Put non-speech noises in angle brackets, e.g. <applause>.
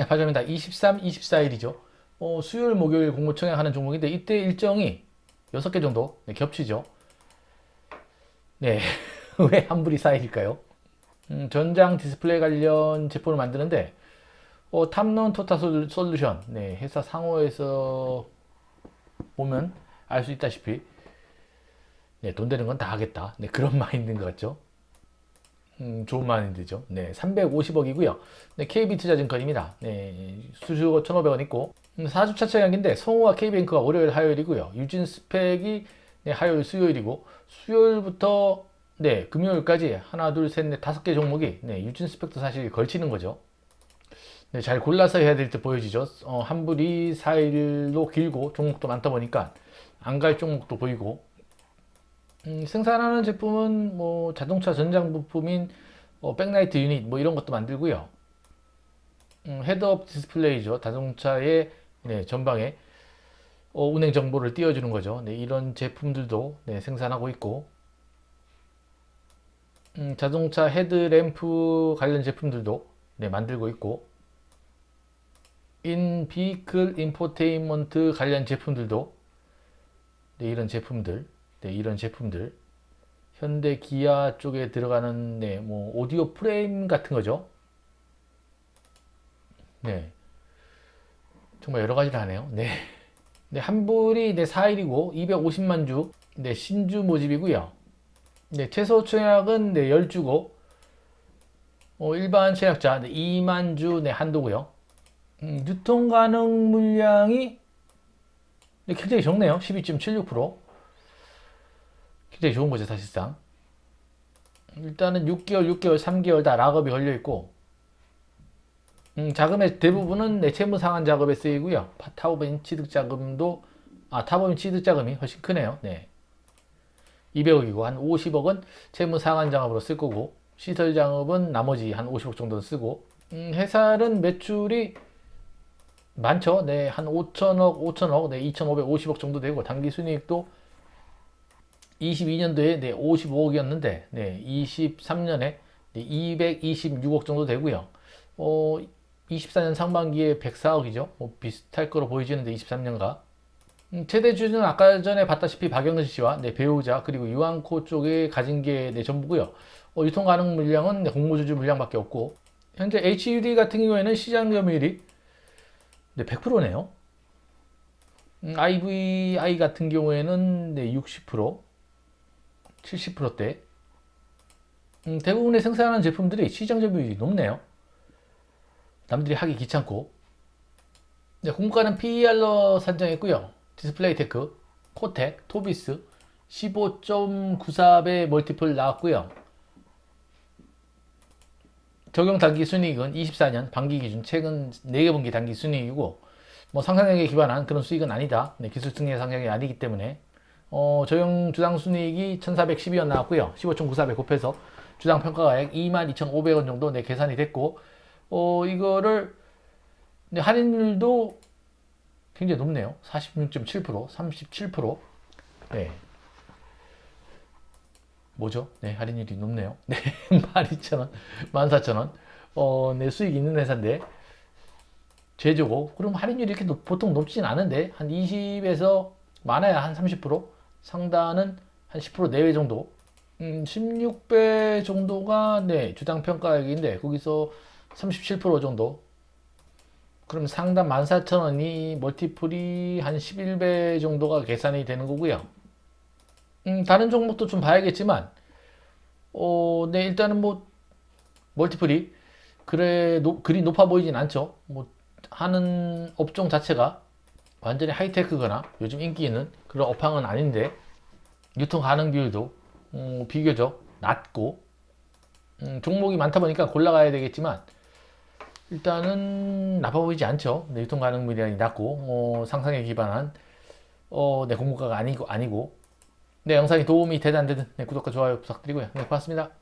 네, 파점입니다. 23, 24일이죠. 어, 수요일, 목요일 공모 청약 하는 종목인데 이때 일정이 6개 정도 네, 겹치죠. 네, <laughs> 왜 한불이 4일일까요? 음, 전장 디스플레이 관련 제품을 만드는데 어, 탐론 토타 솔- 솔루션 네, 회사 상호에서 보면 알 수 있다시피 네, 돈 되는 건 다 하겠다. 네, 그런 <laughs> 마인드인 것 같죠. 음, 좋은 마인드죠. 네, 350억이고요. 네, KB투자증권입니다. 네, 수수료 1,500원 있고 음, 4주차 청약인데 성우와 K뱅크가 월요일, 화요일이고요. 유진 스펙이 네, 화요일, 수요일이고 수요일부터 네, 금요일까지 하나, 둘, 셋, 넷, 다섯 개 종목이 네, 유진 스펙도 사실 걸치는 거죠. 네, 잘 골라서 해야 될때 보여지죠. 어, 한불이 4일로 길고 종목도 많다 보니까 안 갈 종목도 보이고 음, 생산하는 제품은 뭐 자동차 전장 부품인 어, 백라이트 유닛 뭐 이런 것도 만들고요. 음, 헤드업 디스플레이죠. 자동차의 네, 전방에 어, 운행 정보를 띄워주는 거죠. 네, 이런 제품들도 네, 생산하고 있고 음, 자동차 헤드램프 관련 제품들도 네, 만들고 있고 인 비클 인포테인먼트 관련 제품들도 네, 이런 제품들 네, 이런 제품들 현대 기아 쪽에 들어가는 네, 뭐 오디오 프레임 같은 거죠. 네. 정말 여러 가지를 하네요. 네. 네, 한불이 네, 4일이고 250만 주 네, 신주 모집이고요. 네, 최소 청약은 네, 10주고 어, 일반 청약자 네, 2만 주 네, 한도고요. 음, 유통 가능 물량이 네, 굉장히 적네요. 12.76%. 굉장히 좋은 거죠, 사실상. 일단은 6개월, 6개월, 3개월 다 락업이 걸려 있고, 음, 자금의 대부분은 내 채무 상환 작업에 쓰이고요. 파- 타법인 취득 자금도, 아, 타법인 취득 자금이 훨씬 크네요. 네. 200억이고, 한 50억은 채무 상환 작업으로 쓸 거고, 시설 작업은 나머지 한 50억 정도 쓰고, 음, 회사는 매출이 많죠. 네, 한 5천억, 5천억, 네, 2,550억 정도 되고, 단기 순이익도 22년도에 네, 55억이었는데, 네, 23년에 네, 226억 정도 되고요. 어, 24년 상반기에 104억이죠. 뭐 비슷할 거로 보이지는데 23년과. 음, 최대 주주는 아까 전에 봤다시피 박영선 씨와 네, 배우자 그리고 유한코 쪽에 가진 게 네, 전부고요. 어, 유통 가능 물량은 네, 공모주주 물량밖에 없고 현재 HUD 같은 경우에는 시장 점유율이 네, 100%네요. 음, IVI 같은 경우에는 네, 60%, 70%대. 음, 대부분의 생산하는 제품들이 시장 점유율이 높네요. 남들이 하기 귀찮고. 네, 공가는 PER로 산정했고요. 디스플레이 테크, 코텍, 토비스 15.94배 멀티플 나왔고요. 적용 단기 순이익은 24년 반기 기준 최근 4개 분기 단기 순이익이고 뭐 상상력에 기반한 그런 수익은 아니다. 네, 기술 승리의 상향이 아니기 때문에 어, 적용 주당 순이익이 1,412원 나왔고요. 15.94배 곱해서 주당 평가가액 22,500원 정도 네, 계산이 됐고 어, 이거를 네, 할인율도 굉장히 높네요. 46.7%, 37%. 네. 뭐죠? 네, 할인율이 높네요. 네, <laughs> 12,000원, 14,000원. 어, 네, 수익 있는 회사인데, 제조고, 그럼 할인율이 이렇게 높- 보통 높진 않은데, 한 20에서 많아야 한 30%, 상단은 한 10% 내외 정도. 음, 16배 정도가, 네, 주당 평가액인데, 거기서 37% 정도. 그럼 상단 14,000원이 멀티플이 한 11배 정도가 계산이 되는 거고요. 음, 다른 종목도 좀 봐야겠지만, 어, 네, 일단은 뭐, 멀티플이, 그래, 노- 그리 높아 보이진 않죠. 뭐, 하는 업종 자체가 완전히 하이테크거나 요즘 인기 있는 그런 업황은 아닌데, 유통 가능 비율도, 음, 비교적 낮고, 음, 종목이 많다 보니까 골라가야 되겠지만, 일단은 나빠 보이지 않죠. 네, 유통 가능 물량이 낮고, 어, 상상에 기반한, 어, 네, 공모가가 아니고, 아니고, 네, 영상이 도움이 되든 안 되든 네, 구독과 좋아요 부탁드리고요. 네, 고맙습니다.